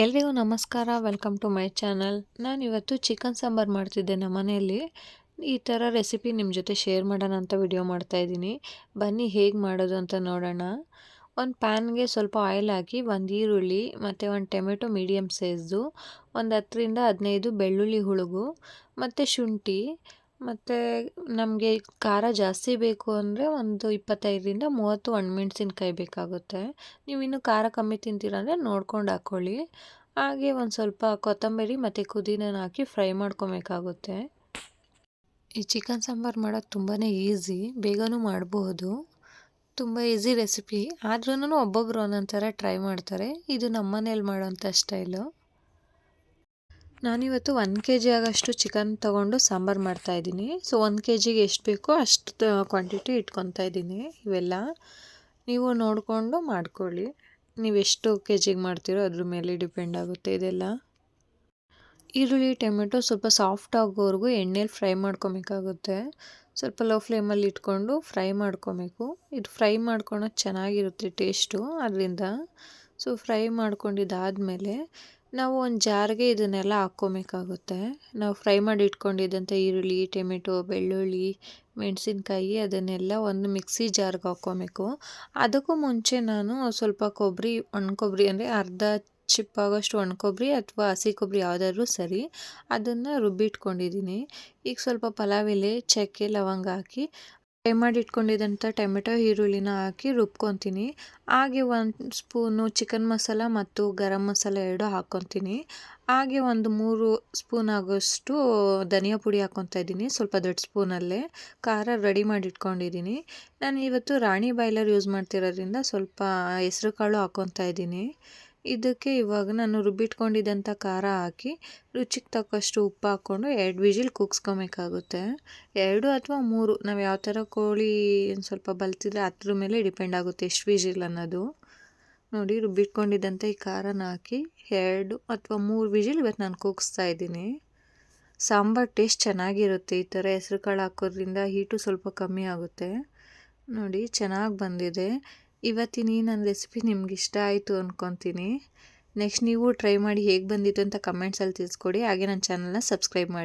ಎಲ್ರಿಗೂ ನಮಸ್ಕಾರ welcome to my channel ನಾನು ಇವತ್ತು ಚಿಕನ್ ಸಾಂಬಾರು ಮಾಡ್ತಿದ್ದೆ ನಮ್ಮ ಮನೆಯಲ್ಲಿ. ಈ ಥರ ರೆಸಿಪಿ ನಿಮ್ಮ ಜೊತೆ ಶೇರ್ ಮಾಡೋಣ ಅಂತ ವಿಡಿಯೋ ಮಾಡ್ತಾಯಿದ್ದೀನಿ ಬನ್ನಿ ಹೇಗೆ ಮಾಡೋದು ಅಂತ ನೋಡೋಣ. ಒಂದು ಪ್ಯಾನ್ಗೆ ಸ್ವಲ್ಪ ಆಯಿಲ್ ಹಾಕಿ, ಒಂದು ಈರುಳ್ಳಿ, ಮತ್ತು ಒಂದು ಟೊಮೆಟೊ ಮೀಡಿಯಮ್ ಸೈಜ್ದು ಒಂದು ಹತ್ತರಿಂದ ಹದಿನೈದು ಬೆಳ್ಳುಳ್ಳಿ ಹುಳುಗು, ಮತ್ತು ಶುಂಠಿ ಮತ್ತು ನಮಗೆ ಖಾರ ಜಾಸ್ತಿ ಬೇಕು ಅಂದರೆ ಒಂದು ಇಪ್ಪತ್ತೈದರಿಂದ ಮೂವತ್ತು ಒಣಮೆಣ್ಸಿನ್ಕಾಯಿ ಬೇಕಾಗುತ್ತೆ. ನೀವು ಇನ್ನೂ ಖಾರ ಕಮ್ಮಿ ತಿಂತೀರ ಅಂದರೆ ನೋಡ್ಕೊಂಡು ಹಾಕ್ಕೊಳ್ಳಿ ಹಾಗೆ ಒಂದು ಸ್ವಲ್ಪ ಕೊತ್ತಂಬರಿ ಮತ್ತು ಪುದೀನನ ಹಾಕಿ ಫ್ರೈ ಮಾಡ್ಕೊಬೇಕಾಗುತ್ತೆ. ಈ ಚಿಕನ್ ಸಾಂಬಾರು ಮಾಡೋದು ತುಂಬಾ ಈಸಿ, ಬೇಗನೂ ಮಾಡಬಹುದು ತುಂಬ ಈಸಿ ರೆಸಿಪಿ. ಆದ್ರೂ ಒಬ್ಬೊಬ್ಬರು ಒಂದೊಂದು ಥರ ಟ್ರೈ ಮಾಡ್ತಾರೆ. ಇದು ನಮ್ಮನೇಲಿ ಮಾಡೋಂಥ ಸ್ಟೈಲು. ನಾನಿವತ್ತು ಒಂದು ಕೆ ಜಿ ಆಗೋಷ್ಟು ಚಿಕನ್ ತೊಗೊಂಡು ಸಾಂಬಾರು ಮಾಡ್ತಾಯಿದ್ದೀನಿ ಸೊ ಒಂದು ಕೆ ಜಿಗೆ ಎಷ್ಟು ಬೇಕೋ ಅಷ್ಟು ಕ್ವಾಂಟಿಟಿ ಇಟ್ಕೊತಾ ಇದ್ದೀನಿ ಇವೆಲ್ಲ. ನೀವು ನೋಡಿಕೊಂಡು ಮಾಡ್ಕೊಳ್ಳಿ. ನೀವು ಎಷ್ಟು ಕೆ ಜಿಗೆ ಮಾಡ್ತೀರೋ ಅದ್ರ ಮೇಲೆ ಡಿಪೆಂಡ್ ಆಗುತ್ತೆ ಇದೆಲ್ಲ. ಈರುಳ್ಳಿ, ಟೊಮೆಟೊ ಸ್ವಲ್ಪ ಸಾಫ್ಟ್ ಆಗೋವರೆಗೂ ಎಣ್ಣೆಲಿ ಫ್ರೈ ಮಾಡ್ಕೊಬೇಕಾಗುತ್ತೆ. ಸ್ವಲ್ಪ ಲೋ ಫ್ಲೇಮಲ್ಲಿ ಇಟ್ಕೊಂಡು ಫ್ರೈ ಮಾಡ್ಕೊಬೇಕು. ಇದು ಫ್ರೈ ಮಾಡ್ಕೊಳೋದು ಚೆನ್ನಾಗಿರುತ್ತೆ ಟೇಸ್ಟು ಅದರಿಂದ. ಸೊ ಫ್ರೈ ಮಾಡ್ಕೊಂಡಿದ್ದಾದಮೇಲೆ ನಾವು ಒಂದು ಜಾರ್ಗೆ ಇದನ್ನೆಲ್ಲ ಹಾಕ್ಕೊಬೇಕಾಗುತ್ತೆ. ನಾವು ಫ್ರೈ ಮಾಡಿ ಇಟ್ಕೊಂಡಿದ್ದಂಥ ಈರುಳ್ಳಿ, ಟೊಮೆಟೊ, ಬೆಳ್ಳುಳ್ಳಿ, ಮೆಣಸಿನ್ಕಾಯಿ ಅದನ್ನೆಲ್ಲ ಒಂದು ಮಿಕ್ಸಿ ಜಾರ್ಗೆ ಹಾಕ್ಕೊಬೇಕು. ಅದಕ್ಕೂ ಮುಂಚೆ ನಾನು ಸ್ವಲ್ಪ ಕೊಬ್ಬರಿ, ಒಣ ಕೊಬ್ಬರಿ ಅಂದರೆ ಅರ್ಧ ಚಿಪ್ಪಾಗೋಷ್ಟು ಒಣ ಕೊಬ್ಬರಿ ಅಥವಾ ಹಸಿ ಕೊಬ್ಬರಿ ಯಾವುದಾದ್ರೂ ಸರಿ ಅದನ್ನು ರುಬ್ಬಿಟ್ಕೊಂಡಿದ್ದೀನಿ. ಈಗ ಸ್ವಲ್ಪ ಪಲಾವ್ ಎಲೆ, ಚಕ್ಕೆ, ಲವಂಗ ಹಾಕಿ ಫ್ರೈ ಮಾಡಿ ಇಟ್ಕೊಂಡಿದ್ದಂಥ ಟೊಮೆಟೊ, ಈರುಳ್ಳಿನ ಹಾಕಿ ರುಬ್ಕೊತೀನಿ. ಹಾಗೆ ಒಂದು ಸ್ಪೂನು ಚಿಕನ್ ಮಸಾಲ ಮತ್ತು ಗರಂ ಮಸಾಲ ಎರಡು ಹಾಕ್ಕೊತೀನಿ. ಹಾಗೆ ಒಂದು ಮೂರು ಸ್ಪೂನ್ ಆಗೋಷ್ಟು ಧನಿಯಾ ಪುಡಿ ಹಾಕ್ಕೊತಾ ಇದ್ದೀನಿ, ಸ್ವಲ್ಪ ದೊಡ್ಡ ಸ್ಪೂನಲ್ಲೇ. ಖಾರ ರೆಡಿ ಮಾಡಿ ಇಟ್ಕೊಂಡಿದ್ದೀನಿ. ನಾನು ಇವತ್ತು ರಾಣಿ ಬಾಯ್ಲರ್ ಯೂಸ್ ಮಾಡ್ತಿರೋದ್ರಿಂದ ಸ್ವಲ್ಪ ಹೆಸ್ರು ಕಾಳು ಹಾಕ್ಕೊತಾ ಇದ್ದೀನಿ. ಇದಕ್ಕೆ ಇವಾಗ ನಾನು ರುಬ್ಬಿಟ್ಕೊಂಡಿದ್ದಂಥ ಖಾರ ಹಾಕಿ, ರುಚಿಗೆ ತಕ್ಕಷ್ಟು ಉಪ್ಪು ಹಾಕ್ಕೊಂಡು ಎರಡು ವಿಜಿಲ್ ಕೂಗ್ಸ್ಕೊಬೇಕಾಗುತ್ತೆ. ಎರಡು ಅಥವಾ ಮೂರು, ನಾವು ಯಾವ ಥರ ಕೋಳಿ ಸ್ವಲ್ಪ ಬಲ್ತಿದ್ರೆ ಅದ್ರ ಮೇಲೆ ಡಿಪೆಂಡ್ ಆಗುತ್ತೆ ಎಷ್ಟು ವಿಜಿಲ್ ಅನ್ನೋದು. ನೋಡಿ, ರುಬ್ಬಿಟ್ಕೊಂಡಿದ್ದಂಥ ಈ ಖಾರನ ಹಾಕಿ ಎರಡು ಅಥವಾ ಮೂರು ವಿಜಿಲ್ ಇವತ್ತು ನಾನು ಕೂಗಿಸ್ತಾ ಇದ್ದೀನಿ. ಸಾಂಬಾರು ಟೇಸ್ಟ್ ಚೆನ್ನಾಗಿರುತ್ತೆ ಈ ಥರ ಹೆಸ್ರು ಕಾಳು ಹಾಕೋದ್ರಿಂದ, ಹೀಟು ಸ್ವಲ್ಪ ಕಮ್ಮಿ ಆಗುತ್ತೆ. ನೋಡಿ, ಚೆನ್ನಾಗಿ ಬಂದಿದೆ. ಇವತ್ತಿನ ಈ ನನ್ನ ರೆಸಿಪಿ ನಿಮ್ಗೆ ಇಷ್ಟ ಆಯಿತು ಅಂದ್ಕೊತೀನಿ ನೆಕ್ಸ್ಟ್ ನೀವು ಟ್ರೈ ಮಾಡಿ ಹೇಗೆ ಬಂದಿತ್ತು ಅಂತ ಕಮೆಂಟ್ಸಲ್ಲಿ ತಿಳಿಸ್ಕೊಡಿ. ಹಾಗೆ ನನ್ನ ಚಾನಲ್ನ ಸಬ್ಸ್ಕ್ರೈಬ್ ಮಾಡಿ.